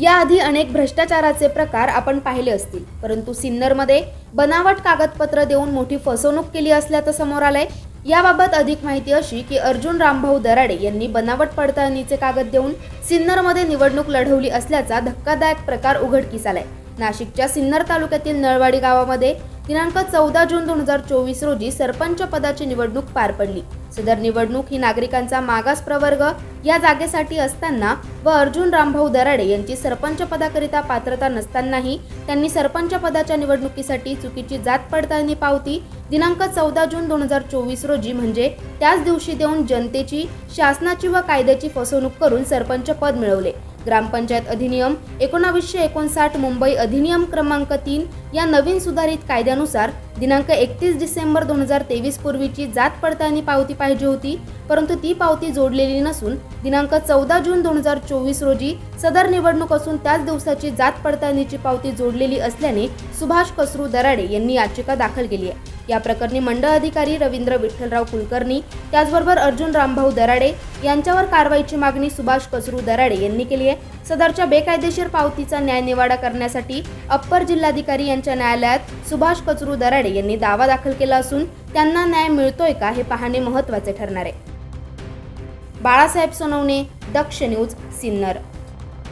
याआधी अनेक भ्रष्टाचाराचे प्रकार आपण पाहिले असतील. परंतु सिन्नरमध्ये बनावट कागदपत्र देऊन मोठी फसवणूक केली असल्याचं समोर आलंय. याबाबत अधिक माहिती अशी की अर्जुन रामभाऊ दराडे यांनी बनावट पडताळणीचे कागद देऊन सिन्नरमध्ये निवडणूक लढवली असल्याचा धक्कादायक प्रकार उघडकीस आलाय. नाशिकच्या सिन्नर तालुक्यातील नळवाडी गावामध्ये दिनांक चौदा जून दोन हजार चोवीस रोजी सरपंच पदाची निवडणूक पार पडली. सदर निवडणूक ही नागरिकांचा मागास प्रवर्ग या जागेसाठी असताना व अर्जुन रामभाऊ दराडे यांची सरपंच पदाकरिता पात्रता नसतानाही त्यांनी सरपंच पदाच्या निवडणुकीसाठी चुकीची जात पडताळणी पावती दिनांक चौदा जून दोन हजार चोवीस रोजी म्हणजे त्याच दिवशी देऊन जनतेची शासनाची व कायद्याची फसवणूक करून सरपंच पद मिळवले. ग्रामपंचायत अधिनियम एकोणावीसशे एकोणसाठ मुंबई अधिनियम क्रमांक तीन या नवीन सुधारित कायद्यानुसार दिनांक एकतीस डिसेंबर दोन हजार तेवीस पूर्वीची जात पडताळणी पावती पाहिजे होती परंतु ती पावती जोडलेली नसून दिनांक चौदा जून दोन हजार चोवीस रोजी सदर निवडणूक असून त्याच दिवसाची जात पडताळणीची पावती जोडलेली असल्याने सुभाष कसरू दराडे यांनी याचिका दाखल केली आहे. या प्रकरणी मंडळ अधिकारी रवींद्र विठ्ठलराव कुलकर्णी त्याचबरोबर अर्जुन रामभाऊ दराडे यांच्यावर कारवाईची मागणी सुभाष कसरू दराडे यांनी केली आहे. सदरच्या बेकायदेशीर पावतीचा न्यायनिवाडा करण्यासाठी अप्पर जिल्हाधिकारी यांच्या न्यायालयात सुभाष कचरू दराडे यांनी दावा दाखल केला असून त्यांना न्याय मिळतोय का हे पाहणे महत्त्वाचे ठरणार आहे. बाळासाहेब सोनवणे दक्ष न्यूज सिन्नर.